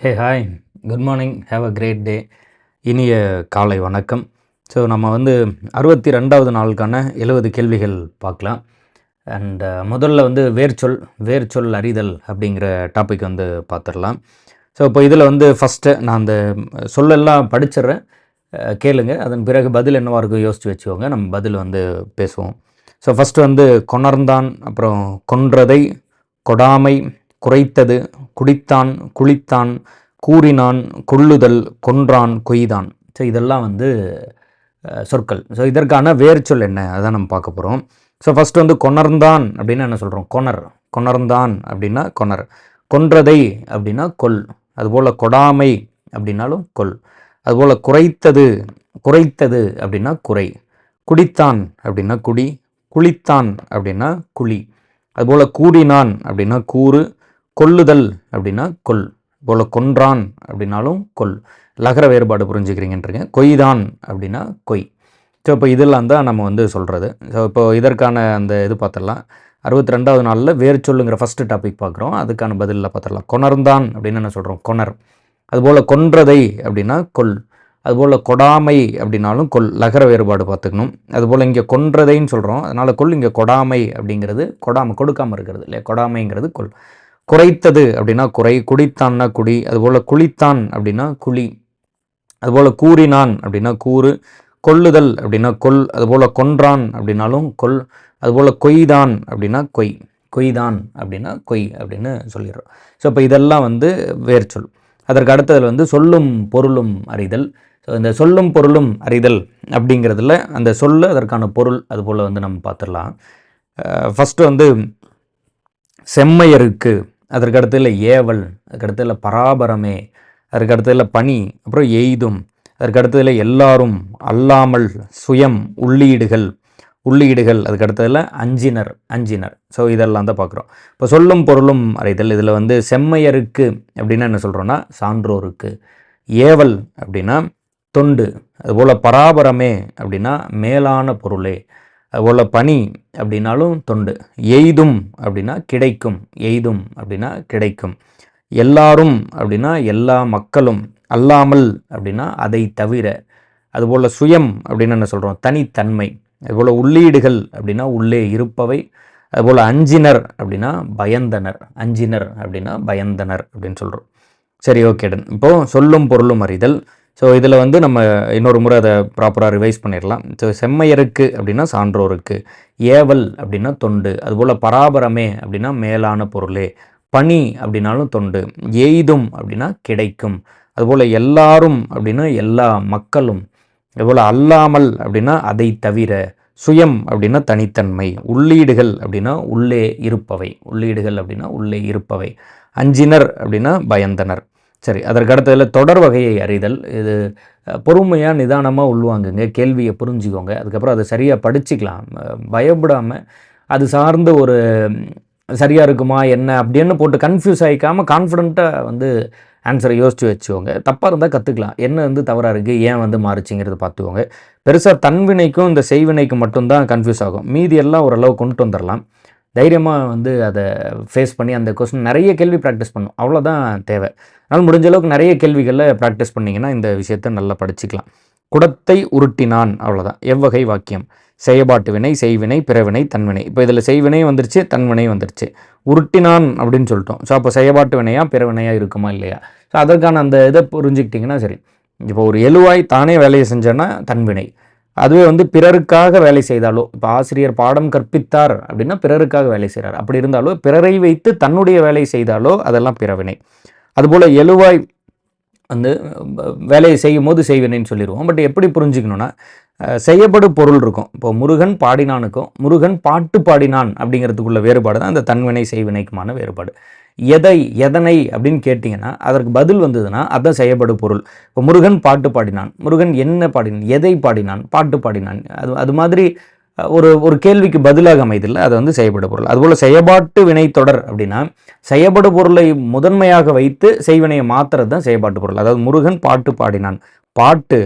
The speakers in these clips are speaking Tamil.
Hey hi good morning have a great day இனிய காலை வணக்கம். ஸோ நம்ம வந்து அறுபத்தி ரெண்டாவது நாளுக்கான எழுபது கேள்விகள் பார்க்கலாம். அண்ட் uh, முதல்ல வந்து வேர்ச்சொல் வேர்ச்சொல் அறிதல் அப்படிங்கிற டாபிக் வந்து பார்த்துடலாம். ஸோ இப்போ இதில் வந்து ஃபஸ்ட்டு நான் அந்த சொல்லெல்லாம் படிச்சிடுறேன். கேளுங்க. அதன் பிறகு பதில் என்னவாக இருக்கும் யோசித்து வச்சுக்கோங்க. நம்ம பதில் வந்து பேசுவோம். ஸோ ஃபஸ்ட்டு வந்து கொணர்ந்தான் அப்புறம் கொன்றதை கொடாமை குறைத்தது குடித்தான் குளித்தான் கூறினான் கொள்ளுதல் கொன்றான் கொய்தான். ஸோ இதெல்லாம் வந்து சொற்கள். ஸோ இதற்கான வேர்ச்சொல் என்ன? அதான் நம்ம பார்க்க போகிறோம் ஸோ ஃபஸ்ட்டு வந்து கொணர்ந்தான் அப்படின்னா என்ன சொல்கிறோம் கொணர். கொணர்ந்தான் அப்படின்னா கொணர். கொன்றதை அப்படின்னா கொல். அதுபோல் கொடாமை அப்படின்னாலும் கொல். அதுபோல் குறைத்தது குறைத்தது அப்படின்னா குறை. குடித்தான் அப்படின்னா குடி. குளித்தான் அப்படின்னா குழி. அதுபோல் கூடினான் அப்படின்னா கூறு. கொல்லுதல் அப்படின்னா கொல். போல் கொன்றான் அப்படின்னாலும் கொல். லகர வேறுபாடு புரிஞ்சுக்கிறீங்கன்றீங்க. கொய்தான் அப்படின்னா கொய். ஸோ இப்போ இதெல்லாம் தான் நம்ம வந்து சொல்கிறது ஸோ இப்போ இதற்கான அந்த இது பார்த்துடலாம். அறுபத்தி ரெண்டாவது நாளில் வேர் சொல்லுங்கிற ஃபஸ்ட்டு டாபிக் பார்க்குறோம். அதுக்கான பதிலில் பார்த்துடலாம். கொணர்ந்தான் அப்படின்னு என்ன சொல்கிறோம் கொணர். அதுபோல் கொன்றதை அப்படின்னா கொல். அதுபோல் கொடாமை அப்படின்னாலும் கொல். லகர வேறுபாடு பார்த்துக்கணும். அதுபோல் இங்கே கொன்றதைன்னு சொல்கிறோம் அதனால் கொல் இங்கே கொடாமை அப்படிங்கிறது கொடாமை கொடுக்காமல் இருக்கிறது இல்லையா? கொடாமைங்கிறது கொல். குறைத்தது அப்படின்னா குறை குடித்தான்னா குடி அதுபோல் குளித்தான் அப்படின்னா குழி அதுபோல் கூறினான் அப்படின்னா கூறு கொல்லுதல் அப்படின்னா கொல் அதுபோல் கொன்றான் அப்படின்னாலும் கொல் அதுபோல் கொய்தான் அப்படின்னா கொய் கொய்தான் அப்படின்னா கொய் அப்படின்னு சொல்லிடுறோம். ஸோ இப்போ இதெல்லாம் வந்து வேர்ச்சொல் அதற்கு அடுத்ததில் வந்து சொல்லும் பொருளும் அறிதல். ஸோ இந்த சொல்லும் பொருளும் அறிதல் அப்படிங்கிறதுல அந்த சொல்லு அதற்கான பொருள் அதுபோல் வந்து நம்ம பார்த்துடலாம். ஃபஸ்ட்டு வந்து செம்மையருக்கு அதற்கடுத்ததில் ஏவல் அதுக்கு அடுத்ததில் பராபரமே அதற்கு அடுத்ததில் பனி அப்புறம் எய்தும் அதற்கு அடுத்ததில் எல்லாரும் அல்லாமல் சுயம் உள்ளீடுகள் உள்ளீடுகள் அதுக்கு அடுத்ததில் அஞ்சினர் அஞ்சினர். ஸோ இதெல்லாம் தான் பார்க்குறோம். இப்போ சொல்லும் பொருளும் அறைதல். இதில் வந்து செம்மையருக்கு அப்படின்னா என்ன சொல்கிறோன்னா சான்றோருக்கு. ஏவல் அப்படின்னா தொண்டு. அதுபோல் பராபரமே அப்படின்னா மேலான பொருளே. அதுபோல் பனி அப்படின்னாலும் தொண்டு. எய்தும் அப்படின்னா கிடைக்கும். எய்தும் அப்படின்னா கிடைக்கும். எல்லாரும் அப்படின்னா எல்லா மக்களும். அல்லாமல் அப்படின்னா அதை தவிர. அதுபோல் சுயம் அப்படின்னு என்ன சொல்கிறோம் தனித்தன்மை. அதுபோல் உள்ளீடுகள் அப்படின்னா உள்ளே இருப்பவை. அதுபோல் அஞ்சினர் அப்படின்னா பயந்தனர். அஞ்சினர் அப்படின்னா பயந்தனர் அப்படின்னு சொல்கிறோம் சரி ஓகே டன் இப்போது சொல்லும் பொருளும் அறிதல். ஸோ இதில் வந்து நம்ம இன்னொரு முறை அதை ப்ராப்பராக ரிவைஸ் பண்ணிடலாம். ஸோ செம்மையருக்கு அப்படின்னா சான்றோருக்கு ஏவல் அப்படின்னா தொண்டு. அதுபோல் பராபரமே அப்படின்னா மேலான பொருளே. பணி அப்படின்னாலும் தொண்டு. எய்தும் அப்படின்னா கிடைக்கும். அதுபோல் எல்லாரும் அப்படின்னா எல்லா மக்களும். அதுபோல் அல்லாமல் அப்படின்னா அதை தவிர சுயம் அப்படின்னா தனித்தன்மை. உள்ளீடுகள் அப்படின்னா உள்ளே இருப்பவை. உள்ளீடுகள் அப்படின்னா உள்ளே இருப்பவை. அஞ்சினர் அப்படின்னா பயந்தனர். சரி அதற்கு அடுத்ததில் தொடர் வகையை அறிதல். இது பொறுமையாக நிதானமாக உள்வாங்குங்க. கேள்வியை புரிஞ்சுக்கோங்க. அதுக்கப்புறம் அதை சரியாக படிச்சுக்கலாம். பயப்படாமல் அது சார்ந்த ஒரு சரியாக இருக்குமா என்ன அப்படின்னு போட்டு கன்ஃபியூஸ் ஆகிக்காமல் கான்ஃபிடண்ட்டாக வந்து ஆன்சரை யோசித்து வச்சுக்கோங்க. தப்பாக இருந்தால் கற்றுக்கலாம் என்ன வந்து தவறாக இருக்குது ஏன் வந்து மாறுச்சுங்கிறத பார்த்துக்கோங்க. பெருசாக தன்வினைக்கும் இந்த செய்வினைக்கும் மட்டும்தான் கன்ஃபியூஸ் ஆகும். மீதி எல்லாம் ஓரளவு கொண்டு வந்துடலாம் தைரியமாக வந்து அதை ஃபேஸ் பண்ணி அந்த கொஸ்டின் நிறைய கேள்வி ப்ராக்டிஸ் பண்ணும். அவ்வளோதான் தேவை. அதனால் முடிஞ்ச அளவுக்கு நிறைய கேள்விகளில் ப்ராக்டிஸ் பண்ணிங்கன்னா இந்த விஷயத்தை நல்லா படிச்சுக்கலாம். குடத்தை உருட்டினான் அவ்வளோதான் எவ்வகை வாக்கியம். செயபாட்டு வினை செய்வினை பிறவினை தன்வினை. இப்போ இதில் செய்வினை வந்துருச்சு தன்வினை வந்துருச்சு. உருட்டினான் அப்படின்னு சொல்லிட்டோம். ஸோ அப்போ செயபாட்டு வினையா பிறவினையா இருக்குமா இல்லையா? ஸோ அதற்கான அந்த இதை புரிஞ்சுக்கிட்டிங்கன்னா சரி. இப்போ ஒரு எழுவாய் தானே வேலையை செஞ்சேன்னா தன்வினை. அதுவே வந்து பிறருக்காக வேலை செய்தாலோ இப்போ ஆசிரியர் பாடம் கற்பித்தார் அப்படின்னா பிறருக்காக வேலை செய்கிறார் அப்படி இருந்தாலோ பிறரை வைத்து தன்னுடைய வேலை செய்தாலோ அதெல்லாம் பிறவினை. அதுபோல் எழுவாய் வந்து வேலையை செய்யும் போது செய்வினைன்னு சொல்லிடுவோம் பட் எப்படி புரிஞ்சுக்கணுன்னா செய்யப்படும் பொருள் இருக்கும். இப்போ முருகன் பாடினானுக்கும் முருகன் பாட்டு பாடினான் அப்படிங்கிறதுக்குள்ள வேறுபாடு தான் அந்த தன்வினை செய்வினைக்குமான வேறுபாடு. எதை எதனை அப்படின்னு கேட்டிங்கன்னா அதற்கு பதில் வந்ததுன்னா அதான் செய்யப்படும் பொருள். இப்போ முருகன் பாட்டு பாடினான். முருகன் என்ன பாடினான்? எதை பாடினான்? பாட்டு பாடினான். அது அது மாதிரி ஒரு ஒரு கேள்விக்கு பதிலாக அமைதில்லை. அது வந்து செய்யப்படும் பொருள். அதுபோல் செயல்பாட்டு வினைத்தொடர் அப்படின்னா செயற்படு பொருளை முதன்மையாக வைத்து செய்வினையை மாத்துறது தான் செயல்பாட்டு பொருள். அதாவது முருகன் பாட்டு பாடினான். பாட்டு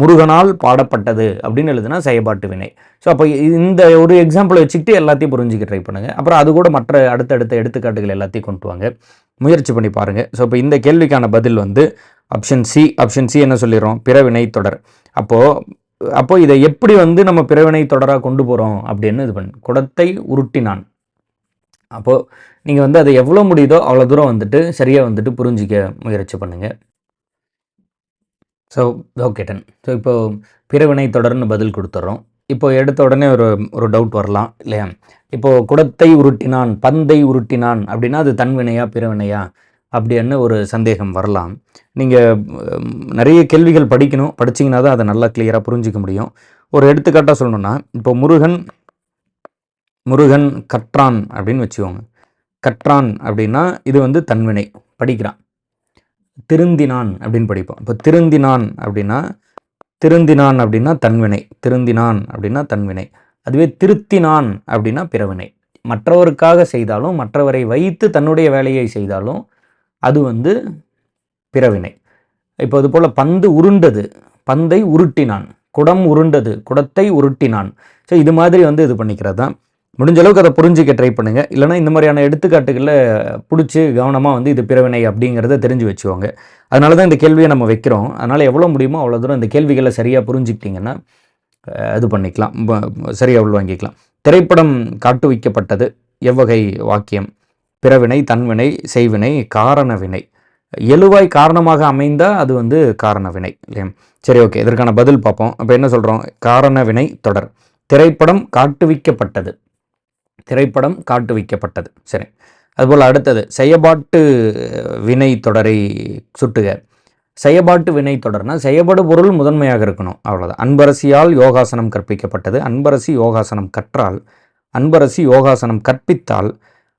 முருகனால் பாடப்பட்டது அப்படின்னு எழுதுனா செயபாட்டு வினை. ஸோ அப்போ இந்த ஒரு எக்ஸாம்பிளை வச்சுக்கிட்டு எல்லாத்தையும் புரிஞ்சுக்க ட்ரை பண்ணுங்கள் அப்புறம் அது கூட மற்ற அடுத்தடுத்த எடுத்துக்காட்டுகள் எல்லாத்தையும் கொண்டு வாங்க. முயற்சி பண்ணி பாருங்கள் ஸோ இப்போ இந்த கேள்விக்கான பதில் வந்து ஆப்ஷன் சி ஆப்ஷன் சி என்ன சொல்லிடுறோம்? பிறவினை தொடர். அப்போது அப்போது இதை எப்படி வந்து நம்ம பிறவினை தொடராக கொண்டு போகிறோம் அப்படின்னு இது பண்ணு. குடத்தை உருட்டினான். அப்போது நீங்கள் வந்து அதை எவ்வளோ முடியுதோ அவ்வளோ தூரம் வந்துட்டு சரியாக வந்துட்டு புரிஞ்சிக்க முயற்சி பண்ணுங்கள் ஸோ ஓகே டன் ஸோ இப்போது பிறவினை தொடர்னு பதில் கொடுத்துட்றோம் இப்போ எடுத்த உடனே ஒரு ஒரு டவுட் வரலாம் இல்லையா? இப்போது குடத்தை உருட்டினான் பந்தை உருட்டினான் அப்படின்னா அது தன்வினையா பிறவினையா அப்படின்னு ஒரு சந்தேகம் வரலாம். நீங்கள் நிறைய கேள்விகள் படிக்கணும். படிச்சிங்கன்னா தான் அதை நல்லா கிளியராக புரிஞ்சிக்க முடியும். ஒரு எடுத்துக்காட்டாக சொல்லணும்னா இப்போ முருகன் முருகன் கற்றான் அப்படின்னு வச்சுக்கோங்க. கற்றான் அப்படின்னா இது வந்து தன்வினை படிக்கிறான். திருந்தினான் அப்படின்னு படிப்போம். இப்போ திருந்தினான் அப்படின்னா திருந்தினான் அப்படின்னா தன்வினை திருந்தினான் அப்படின்னா தன்வினை. அதுவே திருத்தினான் அப்படின்னா பிறவினை. மற்றவருக்காக செய்தாலும் மற்றவரை வைத்து தன்னுடைய வேலையை செய்தாலும் அது வந்து பிறவினை. இப்போ அது போல் பந்து உருண்டது பந்தை உருட்டினான் குடம் உருண்டது குடத்தை உருட்டினான். ஸோ இது மாதிரி வந்து இது பண்ணிக்கிறது தான் முடிஞ்ச அளவுக்கு அதை புரிஞ்சிக்க ட்ரை பண்ணுங்கள் இல்லைனா இந்த மாதிரியான எடுத்துக்காட்டுகளில் பிடிச்சி கவனமாக வந்து இது பிறவினை அப்படிங்கிறத தெரிஞ்சு வச்சுக்கோங்க. அதனால தான் இந்த கேள்வியை நம்ம வைக்கிறோம். அதனால் எவ்வளோ முடியுமோ அவ்வளோ தூரம் இந்த கேள்விகளை சரியாக புரிஞ்சுக்கிட்டிங்கன்னா இது பண்ணிக்கலாம். சரியாக உள்வாங்கிக்கலாம் திரைப்படம் காட்டு வைக்கப்பட்டது எவ்வகை வாக்கியம். பிறவினை தன்வினை செய்வினை காரண வினை எழுவாய் காரணமாக அமைந்தால் அது வந்து காரண வினை இல்லையா? சரி ஓகே. இதற்கான பதில் பார்ப்போம். அப்போ என்ன சொல்கிறோம் காரண வினை தொடர். திரைப்படம் காட்டுவிக்கப்பட்டது. திரைப்படம் காட்டு வைக்கப்பட்டது சரி. அதுபோல் அடுத்தது செயபாட்டு வினை தொடரை சுட்டுக. செயபாட்டு வினை தொடர்னா செயபடு பொருள் முதன்மையாக இருக்கணும் அவ்வளோதான் அன்பரசியால் யோகாசனம் கற்பிக்கப்பட்டது. அன்பரசி யோகாசனம் கற்றால் அன்பரசி யோகாசனம் கற்பித்தால்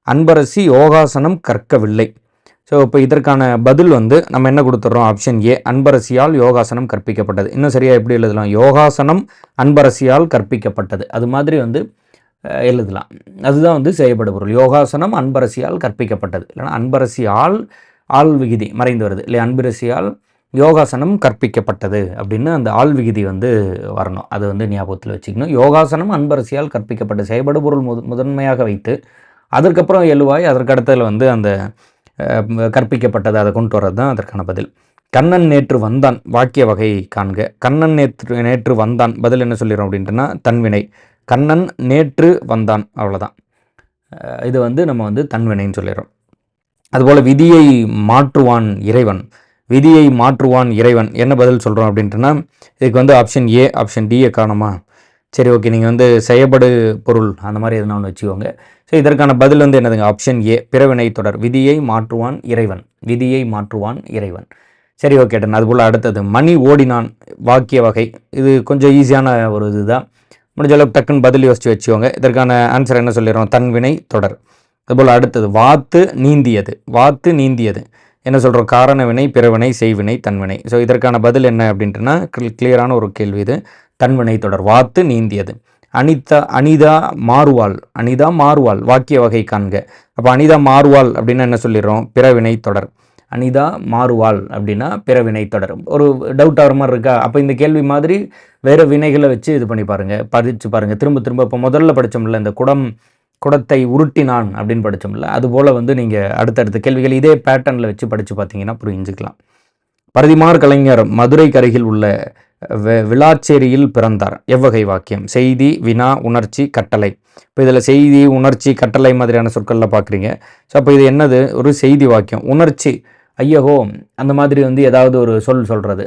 அன்பரசி யோகாசனம் கற்கவில்லை. ஸோ இப்போ இதற்கான பதில் வந்து நம்ம என்ன கொடுத்துட்றோம் ஆப்ஷன் ஏ அன்பரசியால் யோகாசனம் கற்பிக்கப்பட்டது. இன்னும் சரியாக எப்படி எழுதலாம்? யோகாசனம் அன்பரசியால் கற்பிக்கப்பட்டது. அது மாதிரி வந்து எழுதலாம். அதுதான் வந்து செய்யப்பட பொருள். யோகாசனம் அன்பரசியால் கற்பிக்கப்பட்டது. இல்லைனா அன்பரசியால் ஆள் விகுதி மறைந்து வருது. இல்லை அன்பரசியால் யோகாசனம் கற்பிக்கப்பட்டது அப்படின்னு அந்த ஆள் விகுதி வந்து வரணும். அது வந்து ஞாபகத்தில் வச்சுக்கணும். யோகாசனம் அன்பரசியால் கற்பிக்கப்பட்ட செயல்படு பொருள் முதன்மையாக வைத்து அதற்கப்புறம் எழுவாய் அதற்கடுத்ததில் வந்து அந்த கற்பிக்கப்பட்டதை அதை கொண்டு வர்றது தான் அதற்கான பதில். கண்ணன் நேற்று வந்தான் வாக்கிய வகை காண்க. கண்ணன் நேற்று நேற்று வந்தான் பதில் என்ன சொல்லிடும் அப்படின்ட்டுனா தன்வினை. கண்ணன் நேற்று வந்தான் அவ்வளோதான் இது வந்து நம்ம வந்து தன்வினைன்னு சொல்லிடுறோம் அதுபோல் விதியை மாற்றுவான் இறைவன். விதியை மாற்றுவான் இறைவன். என்ன பதில் சொல்கிறோம் அப்படின்ட்டுனா இதுக்கு வந்து ஆப்ஷன் ஏ ஆப்ஷன் டியை காணுமா? சரி ஓகே நீங்கள் வந்து செயப்படு பொருள் அந்த மாதிரி எதுனா ஒன்று வச்சுக்கோங்க. ஸோ இதற்கான பதில் வந்து என்னதுங்க? ஆப்ஷன் ஏ பிறவினை தொடர். விதியை மாற்றுவான் இறைவன். விதியை மாற்றுவான் இறைவன். சரி ஓகே டன். அதுபோல் அடுத்தது மணி ஓடினான் வாக்கிய வகை. இது கொஞ்சம் ஈஸியான ஒரு இதுதான். முடிஞ்ச அளவுக்கு டக்குன்னு பதில் யோசித்து வச்சுக்கோங்க. இதற்கான ஆன்சர் என்ன சொல்லிடுறோம்? தன்வினை தொடர். அதுபோல் அடுத்தது வாத்து நீந்தியது. வாத்து நீந்தியது. என்ன சொல்கிறோம் காரண வினை பிறவினை செய்வினை தன்வினை ஸோ இதற்கான பதில் என்ன அப்படின்ட்டுனா கிளியரான ஒரு கேள்வி இது. தன்வினை தொடர். வாத்து நீந்தியது. அனிதா அனிதா மாறுவாள். அனிதா மாறுவாள். வாக்கிய வகை காண்க. அப்போ அனிதா மாறுவாள் அப்படின்னா என்ன சொல்லிடுறோம்? பிறவினை தொடர். அனிதா மாறுவாள் அப்படின்னா பிறவினை தொடரும். ஒரு டவுட் ஆகிற மாதிரி இருக்கா? அப்போ இந்த கேள்வி மாதிரி வேறு வினைகளை வச்சு இது பண்ணி பாருங்கள் படித்து பாருங்கள் திரும்ப திரும்ப இப்போ முதல்ல படித்தோம்ல இந்த குடம் குடத்தை உருட்டினான் அப்படின்னு படித்தோம்ல அதுபோல் வந்து நீங்கள் அடுத்தடுத்த கேள்விகள் இதே பேட்டர்னில் வச்சு படித்து பார்த்தீங்கன்னா புரிஞ்சுக்கலாம். பரதிமார் கலைஞர் மதுரை அருகில் உள்ள விளாச்சேரியில் பிறந்தார். எவ்வகை வாக்கியம்? செய்தி வினா உணர்ச்சி கட்டளை. இப்போ இதில் செய்தி உணர்ச்சி கட்டளை மாதிரியான சொற்களில் பார்க்குறீங்க ஸோ அப்போ இது என்னது? ஒரு செய்தி வாக்கியம். உணர்ச்சி. ஐயகோ அந்த மாதிரி வந்து ஏதாவது ஒரு சொல் சொல்கிறது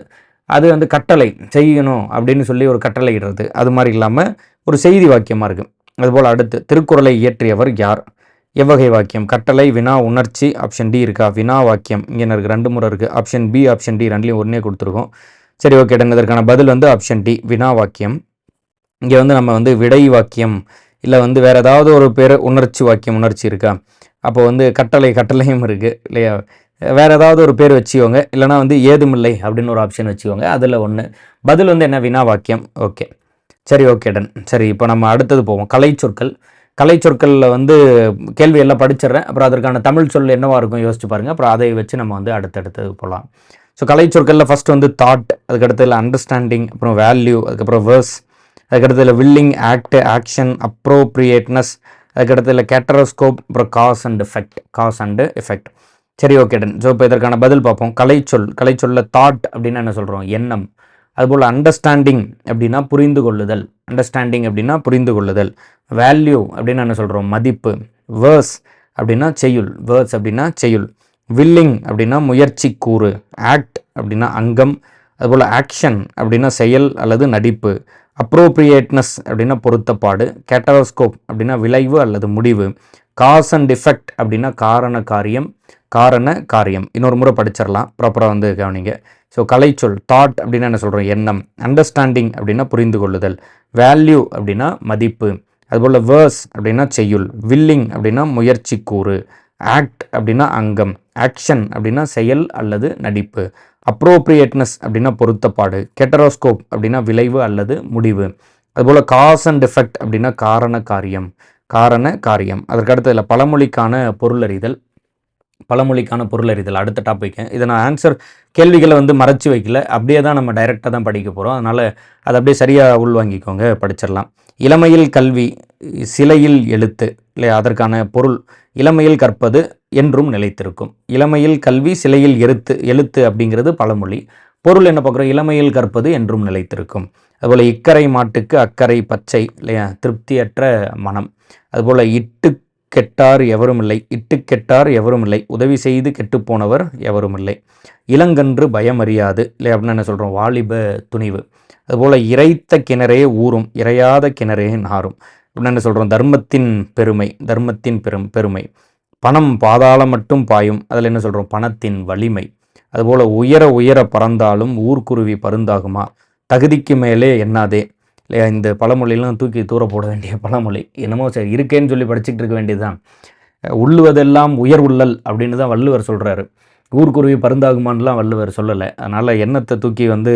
அது வந்து கட்டளை செய்யணும் அப்படின்னு சொல்லி ஒரு கட்டளை இடுறது. அது மாதிரி இல்லாமல் ஒரு செய்தி வாக்கியமாக இருக்குது அதுபோல் அடுத்து திருக்குறளை இயற்றியவர் யார்? எவ்வகை வாக்கியம். கட்டளை வினா உணர்ச்சி ஆப்ஷன் டி இருக்கா? வினா வாக்கியம். இங்கே இருக்குது ரெண்டு முறை இருக்குது ஆப்ஷன் பி ஆப்ஷன் டி ரெண்டுலேயும் ஒன்றே கொடுத்துருக்கோம். சரி ஓகே இதற்கான பதில் வந்து ஆப்ஷன் டி வினா வாக்கியம். இங்கே வந்து நம்ம வந்து விடை வாக்கியம் இல்லை வந்து வேறு ஏதாவது ஒரு பேர் உணர்ச்சி வாக்கியம் உணர்ச்சி இருக்கா? அப்போ வந்து கட்டளை கட்டளையும் இருக்குது இல்லையா? வேறு ஏதாவது ஒரு பேர் வச்சுக்கோங்க. இல்லைனா வந்து ஏதுமில்லை அப்படின்னு ஒரு ஆப்ஷன் வச்சுக்கோங்க. அதில் ஒன்று பதில் வந்து என்ன? வினா வாக்கியம். ஓகே சரி ஓகே டன் சரி இப்போ நம்ம அடுத்தது போவோம். கலை சொற்கள் கலை சொற்களில் வந்து கேள்வி எல்லாம் படிச்சிடுறேன். அப்புறம் அதற்கான தமிழ் சொல் என்னவாக இருக்கும் யோசிச்சு பாருங்கள் அப்புறம் அதை வச்சு நம்ம வந்து அடுத்தடுத்து போகலாம் ஸோ கலை சொற்களில் ஃபஸ்ட் வந்து தாட் அதுக்கடுத்ததில் அண்டர்ஸ்டாண்டிங் அப்புறம் வேல்யூ அதுக்கப்புறம் வேர்ஸ் அதுக்கடுத்ததில் வில்லிங் ஆக்ட் ஆக்ஷன் அப்ரோப்ரியேட்னஸ் அதுக்கடுத்ததில் கேட்டரோஸ்கோப் அப்புறம் cause and effect cause and effect சரி ஓகே டன் ஸோ இப்போ இதற்கான பதில் பார்ப்போம். கலைச்சொல் கலைச்சொல்ல தாட் அப்படின்னு என்ன சொல்கிறோம் எண்ணம். அதுபோல் அண்டர்ஸ்டாண்டிங் அப்படின்னா புரிந்து கொள்ளுதல் அண்டர்ஸ்டாண்டிங் அப்படின்னா புரிந்து கொள்ளுதல் வேல்யூ அப்படின்னு என்ன சொல்கிறோம் மதிப்பு. வேர்ஸ் அப்படின்னா செய்யுள். வேர்ஸ் அப்படின்னா செய்யுள். வில்லிங் அப்படின்னா முயற்சி கூறு. ஆக்ட் அப்படின்னா அங்கம். அதுபோல் ஆக்ஷன் அப்படின்னா செயல் அல்லது நடிப்பு. அப்ரோப்ரியேட்னஸ் அப்படின்னா பொருத்தப்பாடு. கேட்டரோஸ்கோப் அப்படின்னா விளைவு அல்லது முடிவு. காஸ் அண்ட் டிஃபெக்ட் அப்படின்னா காரண காரியம். காரண காரியம். இன்னொரு முறை படிச்சிடலாம் ப்ராப்பராக வந்து கவனிங்க. ஸோ கலைச்சொல் தாட் அப்படின்னா என்ன சொல்கிறோம் எண்ணம். அண்டர்ஸ்டாண்டிங் அப்படின்னா புரிந்து கொள்ளுதல் வேல்யூ அப்படின்னா மதிப்பு. அதுபோல் வேர்ஸ் அப்படின்னா செய்யுள். வில்லிங் அப்படின்னா முயற்சி கூறு ஆக்ட் அப்படின்னா அங்கம். ஆக்ஷன் அப்படின்னா செயல் அல்லது நடிப்பு. அப்ரோப்ரியேட்னஸ் அப்படின்னா பொருத்தப்பாடு. கெட்டரோஸ்கோப் அப்படின்னா விளைவு அல்லது முடிவு. அதுபோல் காஸ் அண்ட் எஃபெக்ட் அப்படின்னா காரண காரியம். காரண காரியம். அதற்கடுத்து இதில் பழமொழிக்கான பொருளறிதல் பழமொழிக்கான பொருளறிதல். அடுத்த டாப்பிக்கு இதை நான் ஆன்சர் கேள்விகளை வந்து மறைச்சி வைக்கல. அப்படியே தான் நம்ம டைரெக்டாக தான் படிக்க போகிறோம் அதனால் அதை அப்படியே சரியாக உள்வாங்கிக்கோங்க. படிச்சிடலாம். இளமையில் கல்வி சிலையில் எழுத்து இல்லை அதற்கான பொருள். இளமையில் கற்பது என்றும் நிலைத்திருக்கும். இளமையில் கல்வி சிலையில் எழுத்து எழுத்து அப்படிங்கிறது பழமொழி. பொருள் என்ன பார்க்குறோம்? இளமையில் கற்பது என்றும் நிலைத்திருக்கும். அதுபோல் இக்கரை மாட்டுக்கு அக்கறை பச்சை இல்லையா? திருப்தியற்ற மனம். அதுபோல் இட்டு கெட்டார் எவரும் இல்லை இட்டு கெட்டார் எவரும் இல்லை உதவி செய்து கெட்டுப்போனவர் எவரும் இல்லை இளங்கன்று பயமறியாது. இல்லை அப்படின்னு என்ன சொல்கிறோம் வாலிப துணிவு. அதுபோல் இறைத்த கிணறே ஊறும் இறையாத கிணறே நாரும் அப்படின்னு என்ன சொல்கிறோம் தர்மத்தின் பெருமை தர்மத்தின் பெரும் பெருமை. பணம் பாதாளம் மட்டும் பாயும். அதில் என்ன சொல்கிறோம் பணத்தின் வலிமை. அதுபோல் உயர உயர பறந்தாலும் ஊர்க்குருவி பருந்தாகுமா? தகுதிக்கு மேலே என்னாதே இல்லையா? இந்த பழமொழியெல்லாம் தூக்கி தூர போட வேண்டிய பழமொழி. என்னமோ சரி இருக்கேன்னு சொல்லி படிச்சுட்டு இருக்க வேண்டியதுதான். உள்ளுவதெல்லாம் உயர் உள்ளல் அப்படின்னு தான் வள்ளுவர் சொல்கிறாரு ஊர்க்குருவி பருந்தாகுமான்லாம் வள்ளுவர் சொல்லலை. அதனால் எண்ணத்தை தூக்கி வந்து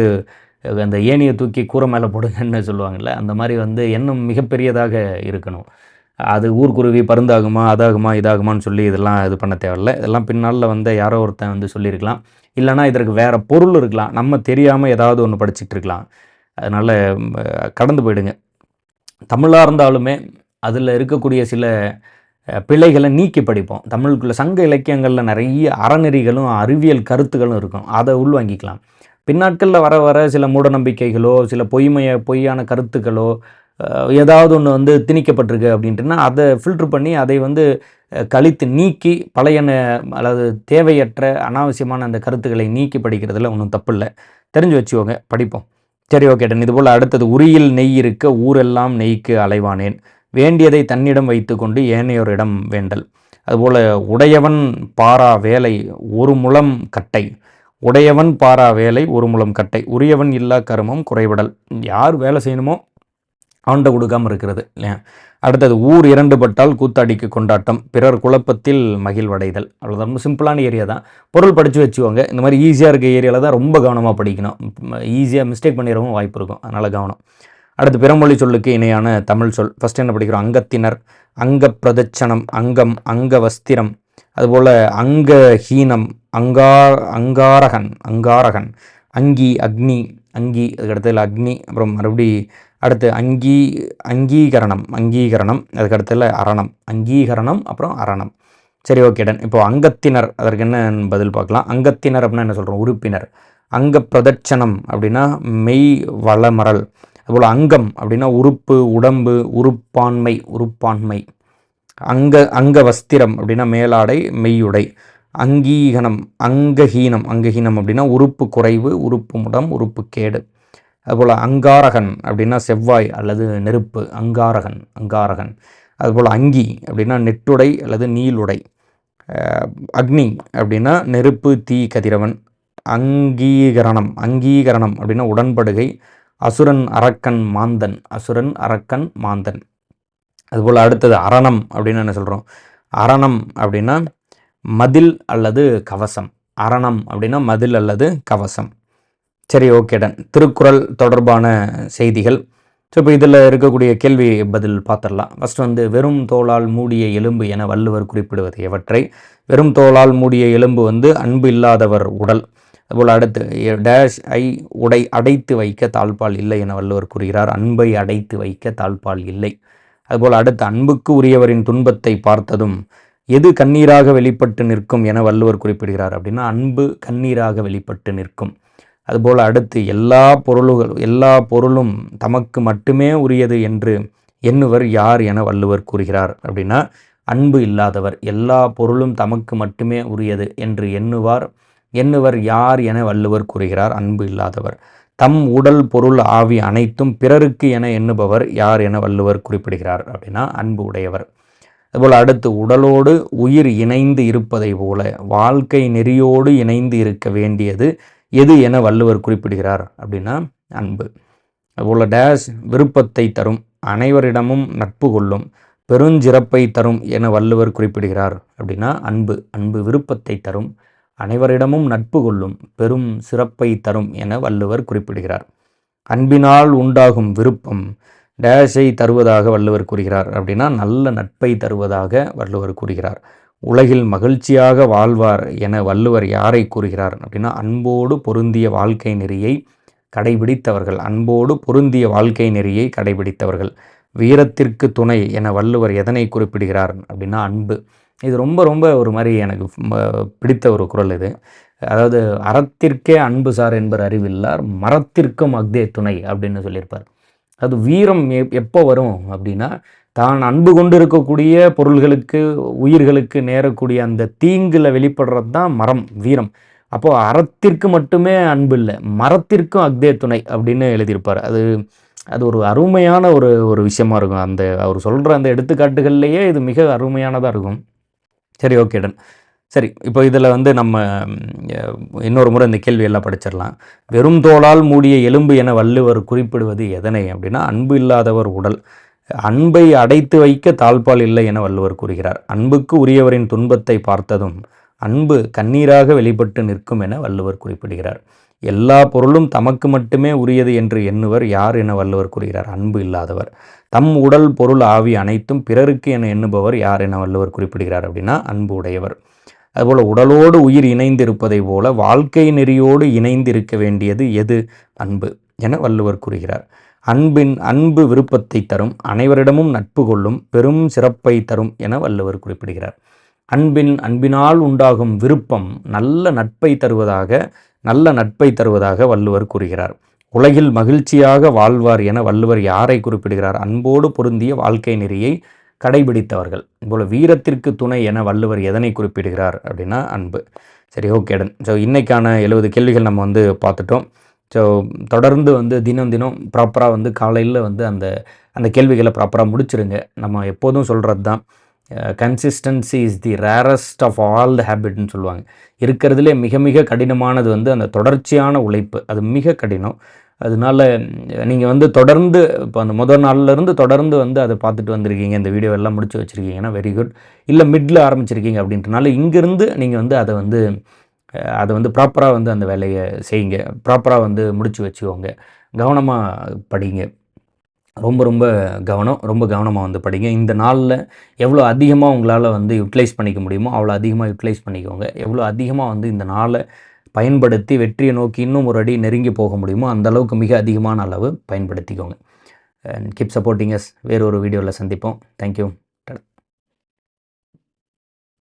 அந்த ஏணியை தூக்கி கூரை மேலே போடுங்கன்னு சொல்லுவாங்கள்ல அந்த மாதிரி வந்து எண்ணம் மிகப்பெரியதாக இருக்கணும். அது ஊர்க்குருவி பருந்தாகுமா அதாகுமா இதாகுமான்னு சொல்லி இதெல்லாம் இது பண்ண தேவையில்ல. இதெல்லாம் பின்னால் வந்து யாரோ ஒருத்தன் வந்து சொல்லியிருக்கலாம். இல்லைனா இதற்கு வேறு பொருள் இருக்கலாம். நம்ம தெரியாமல் ஏதாவது ஒன்று படிச்சுட்டு இருக்கலாம் அதனால் கடந்து போயிடுங்க. தமிழாக இருந்தாலுமே அதில் இருக்கக்கூடிய சில பிழைகளை நீக்கி படிப்போம். தமிழுக்குள்ள சங்க இலக்கியங்களில் நிறைய அறநெறிகளும் அறிவியல் கருத்துகளும் இருக்கும். அதை உள்வாங்கிக்கலாம். பின்னாட்களில் வர வர சில மூடநம்பிக்கைகளோ சில பொய்மைய பொய்யான கருத்துக்களோ ஏதாவது ஒன்று வந்து திணிக்கப்பட்டிருக்கு அப்படின்ட்டுனா அதை ஃபில்ட்ரு பண்ணி அதை வந்து கழித்து நீக்கி பழையன அல்லது தேவையற்ற அனாவசியமான அந்த கருத்துக்களை நீக்கி படிக்கிறதுல ஒன்றும் தப்பு இல்லை தெரிஞ்சு வச்சுக்கோங்க. படிப்போம். சரி ஓகே டன். இதுபோல் அடுத்தது உரியில் நெய் இருக்க ஊரெல்லாம் நெய்க்கு அலைவானேன். வேண்டியதை தன்னிடம் வைத்துக்கொண்டு ஏனையோரிடம் வேண்டல். அதுபோல் உடையவன் பாரா வேலை ஒரு முளம் கட்டை. உடையவன் பாரா வேலை ஒரு முளம் கட்டை. உரியவன் இல்லா கருமம் குறைவிடல் யார் வேலை செய்யணுமோ ஆண்ட கொடுக்காமல் இருக்கிறது இல்லையா? அடுத்தது ஊர் இரண்டு பட்டால் கூத்தாடிக்கு கொண்டாட்டம் பிறர் குழப்பத்தில் மகிழ்வடைதல். அவ்வளோதான் ரொம்ப சிம்பிளான ஏரியா தான். பொருள் படித்து வச்சுக்கோங்க. இந்த மாதிரி ஈஸியாக இருக்க ஏரியாவில் தான் ரொம்ப கவனமாக படிக்கணும். ஈஸியாக மிஸ்டேக் பண்ணிடவும் வாய்ப்பு இருக்கும். அதனால் கவனம். அடுத்து பிறமொழி சொல்லுக்கு இணையான தமிழ் சொல். ஃபஸ்ட் என்ன படிக்கிறோம்? அங்கத்தினர் அங்க பிரதட்சணம் அங்கம் அங்க வஸ்திரம் அதுபோல் அங்க ஹீனம் அங்கா அங்காரகன் அங்காரகன். அங்கி அக்னி. அங்கி அதுக்கடுத்ததில் அக்னி. அப்புறம் மறுபடி அடுத்து அங்கீ அங்கீகரணம் அங்கீகரணம் அதுக்கடுத்ததில் அரணம். அங்கீகரணம் அப்புறம் அரணம். சரி ஓகே டன் இப்போ அங்கத்தினர் அதற்கு என்ன பதில் பார்க்கலாம்? அங்கத்தினர் அப்படின்னா என்ன சொல்கிறோம் உறுப்பினர். அங்க பிரதட்சணம் அப்படின்னா மெய் வளமரல் அதுபோல் அங்கம் அப்படின்னா உறுப்பு உடம்பு உறுப்பான்மை உறுப்பான்மை அங்க அங்க வஸ்திரம் அப்படின்னா மேலாடை மெய்யுடை. அங்கீகனம் அங்கஹீனம். அங்கஹீனம் அப்படின்னா உறுப்பு குறைவு உறுப்பு முடம் உறுப்பு கேடு. அதுபோல் அங்காரகன் அப்படின்னா செவ்வாய் அல்லது நெருப்பு அங்காரகன் அங்காரகன். அதுபோல் அங்கி அப்படின்னா நெட்டுடை அல்லது நீளுடை. அக்னி அப்படின்னா நெருப்பு தீ கதிரவன். அங்கீகரணம் அங்கீகரணம் அப்படின்னா உடன்படுகை. அசுரன் அரக்கன் மாந்தன். அசுரன் அரக்கன் மாந்தன். அதுபோல் அடுத்தது அரணம் அப்படின்னு என்ன சொல்கிறோம் அரணம் அப்படின்னா மதில் அல்லது கவசம். அரணம் அப்படின்னா மதில் அல்லது கவசம். சரி ஓகேடன் திருக்குறள் தொடர்பான செய்திகள். ஸோ இப்போ இதில் இருக்கக்கூடிய கேள்வி பதில் பார்த்துடலாம் ஃபஸ்ட் வந்து வெறும் தோளால் மூடிய எலும்பு என வள்ளுவர் குறிப்பிடுவது எவற்றை? வெறும் தோளால் மூடிய எலும்பு வந்து அன்பு இல்லாதவர் உடல் அதுபோல் அடுத்து டேஷ் ஐ உடை அடைத்து வைக்க தாழ்பால் இல்லை என வள்ளுவர் கூறுகிறார். அன்பை அடைத்து வைக்க தாழ்பால் இல்லை அதுபோல் அடுத்து அன்புக்கு உரியவரின் துன்பத்தை பார்த்ததும் எது கண்ணீராக வெளிப்பட்டு நிற்கும் என வள்ளுவர் குறிப்பிடுகிறார். அப்படின்னா அன்பு கண்ணீராக வெளிப்பட்டு நிற்கும் அதுபோல் அடுத்து எல்லா பொருள்கள் எல்லா பொருளும் தமக்கு மட்டுமே உரியது என்று எண்ணுவர் யார் என வள்ளுவர் கூறுகிறார். அப்படின்னா அன்பு இல்லாதவர் எல்லா பொருளும் தமக்கு மட்டுமே உரியது என்று எண்ணுவார் எண்ணுவர் யார் என வள்ளுவர் கூறுகிறார் அன்பு இல்லாதவர். தம் உடல் பொருள் ஆவி அனைத்தும் பிறருக்கு என எண்ணுபவர் யார் என வள்ளுவர் குறிப்பிடுகிறார். அப்படின்னா அன்பு உடையவர். அதுபோல் அடுத்து உடலோடு உயிர் இணைந்து இருப்பதை போல வாழ்க்கை நெறியோடு இணைந்து இருக்க வேண்டியது எது என வள்ளுவர் குறிப்பிடுகிறார் அப்படின்னா அன்பு. அதுபோல் டேஷ் விருப்பத்தை தரும் அனைவரிடமும் நட்பு கொள்ளும் பெருஞ்சிறப்பை தரும் என வள்ளுவர் குறிப்பிடுகிறார் அப்படின்னா அன்பு. அன்பு விருப்பத்தை தரும் அனைவரிடமும் நட்பு கொள்ளும் பெரும் சிறப்பை தரும் என வள்ளுவர் குறிப்பிடுகிறார். அன்பினால் உண்டாகும் விருப்பம் டேஷை தருவதாக வள்ளுவர் கூறுகிறார் அப்படின்னா நல்ல நட்பை தருவதாக வள்ளுவர் கூறுகிறார். உலகில் மகிழ்ச்சியாக வாழ்வார் என வள்ளுவர் யாரை கூறுகிறார் அப்படின்னா அன்போடு பொருந்திய வாழ்க்கை நெறியை கடைபிடித்தவர்கள் அன்போடு பொருந்திய வாழ்க்கை நெறியை கடைபிடித்தவர்கள் வீரத்திற்கு துணை என வள்ளுவர் எதனை குறிப்பிடுகிறார் அப்படின்னா அன்பு. இது ரொம்ப ரொம்ப ஒரு மாதிரி எனக்கு பிடித்த ஒரு குரல் இது. அதாவது அறத்திற்கே அன்பு சார் என்பர் அறிவில்லார் மரத்திற்கும் அக்தே துணை அப்படின்னு சொல்லியிருப்பார். அது வீரம் எப்போ வரும் அப்படின்னா தான் அன்பு கொண்டு இருக்கக்கூடிய பொருள்களுக்கு உயிர்களுக்கு நேரக்கூடிய அந்த தீங்கில் வெளிப்படுறது தான் மரம் வீரம். அப்போது அறத்திற்கு மட்டுமே அன்பு இல்லை மரத்திற்கும் அக்தே துணை அப்படின்னு எழுதியிருப்பார். அது அது ஒரு அருமையான ஒரு ஒரு விஷயமா இருக்கும். அந்த அவர் சொல்கிற அந்த எடுத்துக்காட்டுகள்லேயே இது மிக அருமையானதாக இருக்கும். சரி ஓகே டன் சரி இப்போ இதில் வந்து நம்ம இன்னொரு முறை இந்த கேள்வியெல்லாம் படிச்சிடலாம். வெறும் தோளால் மூடிய எலும்பு என வள்ளுவர் குறிப்பிடுவது எதனை? அப்படின்னா அன்பு இல்லாதவர் உடல். அன்பை அடைத்து வைக்க தாழ்பால் இல்லை என வள்ளுவர் கூறுகிறார். அன்புக்கு உரியவரின் துன்பத்தை பார்த்ததும் அன்பு கண்ணீராக வெளிப்பட்டு நிற்கும் என வள்ளுவர் குறிப்பிடுகிறார். எல்லா பொருளும் தமக்கு மட்டுமே உரியது என்று எண்ணுவர் யார் என வள்ளுவர் கூறுகிறார். அன்பு இல்லாதவர். தம் உடல் பொருள் ஆவி அனைத்தும் பிறருக்கு என எண்ணுபவர் யார் என வள்ளுவர் குறிப்பிடுகிறார் அப்படின்னா அன்பு உடையவர். அதுபோல் உடலோடு உயிர் இணைந்திருப்பதை போல வாழ்க்கை நெறியோடு இணைந்திருக்க வேண்டியது எது? அன்பு என வள்ளுவர் கூறுகிறார். அன்பின் அன்பு விருப்பத்தை தரும் அனைவரிடமும் நட்பு கொள்ளும் பெரும் சிறப்பை தரும் என வள்ளுவர் குறிப்பிடுகிறார். அன்பின் அன்பினால் உண்டாகும் விருப்பம் நல்ல நட்பை தருவதாக நல்ல நட்பை தருவதாக வள்ளுவர் கூறுகிறார். உலகில் மகிழ்ச்சியாக வாழ்வார் என வள்ளுவர் யாரை குறிப்பிடுகிறார்? அன்போடு பொருந்திய வாழ்க்கை நெறியை கடைபிடித்தவர்கள். போல வீரத்திற்கு துணை என வள்ளுவர் எதனை குறிப்பிடுகிறார் அப்படின்னா அன்பு. சரி ஓகேடன் ஸோ இன்றைக்கான எழுபது கேள்விகள் நம்ம வந்து பார்த்துட்டோம். ஸோ தொடர்ந்து வந்து தினம் தினம் ப்ராப்பராக வந்து காலையில் வந்து அந்த அந்த கேள்விகளை ப்ராப்பராக முடிச்சிருங்க. நம்ம எப்போதும் சொல்கிறது தான் consistency is the rarest of all the ஹேபிட்னு சொல்லுவாங்க. இருக்கிறதுலே மிக மிக கடினமானது வந்து அந்த தொடர்ச்சியான உழைப்பு. அது மிக கடினம். அதனால நீங்கள் வந்து தொடர்ந்து இப்போ அந்த முதல் நாள்லேருந்து தொடர்ந்து வந்து அதை பார்த்துட்டு வந்திருக்கீங்க. இந்த வீடியோ எல்லாம் முடிச்சு வச்சுருக்கீங்கன்னா வெரி குட் இல்லை மிட்டில் ஆரம்பிச்சிருக்கீங்க அப்படின்றனால இங்கேருந்து நீங்கள் வந்து அதை வந்து அதை வந்து ப்ராப்பராக வந்து அந்த வேலையை செய்யுங்க. ப்ராப்பராக வந்து முடித்து வச்சுக்கோங்க. கவனமாக படிங்க. ரொம்ப ரொம்ப கவனம் ரொம்ப கவனமாக வந்து படிங்க. இந்த நாளில் எவ்வளோ அதிகமாக உங்களால் வந்து யூட்டிலைஸ் பண்ணிக்க முடியுமோ அவ்வளோ அதிகமாக யூட்டிலைஸ் பண்ணிக்கோங்க. எவ்வளோ அதிகமாக வந்து இந்த நாளை பயன்படுத்தி வெற்றியை நோக்கி இன்னும் ஒரு அடி நெருங்கி போக முடியுமோ அந்த அளவுக்கு மிக அதிகமான அளவு பயன்படுத்திக்கோங்க. கீப் சப்போர்ட்டிங் எஸ் வேறு ஒரு வீடியோவில் சந்திப்போம். தேங்க்யூ